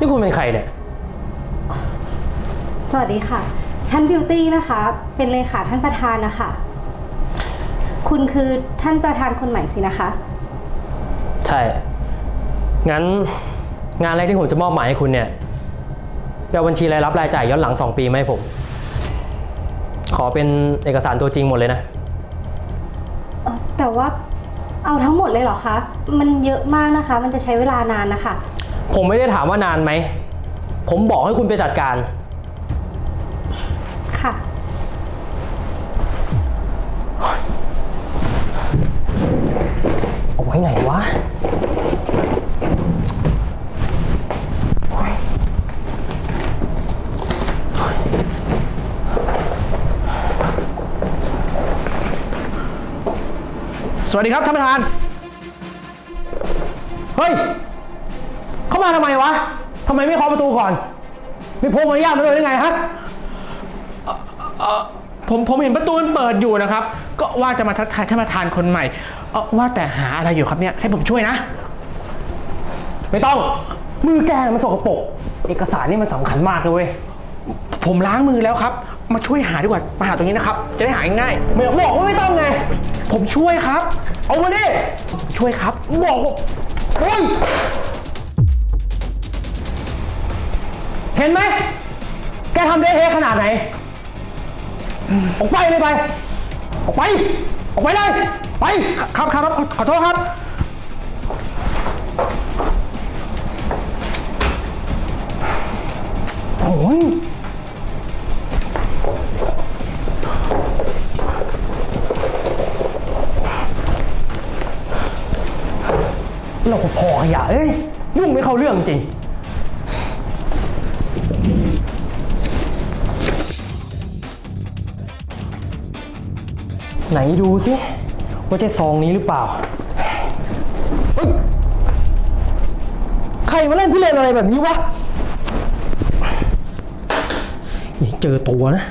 นี่คุณเป็นใครเนี่ย สวัสดีค่ะ ฉันบิวตี้นะคะ เป็นเลขาท่านประธานนะคะ คุณคือท่านประธานคนใหม่สินะคะ ใช่ งั้นงานแรกที่ผมจะมอบหมายให้คุณเนี่ยไปเอาบัญชีรายรับรายจ่ายย้อนหลัง 2 ปีมาให้ผม ขอเป็นเอกสารตัวจริงหมดเลยนะ เอ่อแต่ว่าเอาทั้งหมดเลยเหรอคะ มันเยอะมากนะคะ มันจะใช้เวลานานนะคะ ผมไม่ได้ถามว่านานไหม ผมบอกให้คุณไปจัดการ ค่ะ เอาไว้ไหนวะ สวัสดีครับท่านประธาน เฮ้ยเข้า มาทำไมวะทำไมไม่เคาะประตูก่อน ไม่พกมารยาทมาด้วยหรือไงฮะ เอ่อผมผมเห็นประตูมันเปิดอยู่นะครับ ก็ว่าจะมาทักทายท่านประธานคนใหม่เอ่อว่าแต่หาอะไรอยู่ครับเนี่ยให้ผมช่วยนะ ไม่ต้อง มือแกน่ะมันสกปรกเอกสารนี่มันสำคัญมากเลยเว้ย ผมล้างมือแล้วครับ มาช่วยหาดีกว่ามาหาตรงนี้นะครับ จะได้หาง่ายไม่บอกว่าไม่ต้องไง ๆผมช่วยครับ เอามาดิช่วยครับ บอกว่าเฮ้ย เห็นไหม แกทำเละเทขนาดไหน ออกไปเลยไป ออกไป ออกไปเลย ไป ครับครับครับ ขอโทษครับ โอ้ยเราพอขยะเอ้ยยุ่งไม่เข้าเรื่องจริง ไหนดูสิว่าจะซองนี้หรือเปล่าเฮ้ยใครมาเล่นพี่เลนอะไรแบบนี้วะอย่าให้เจอตัวนะ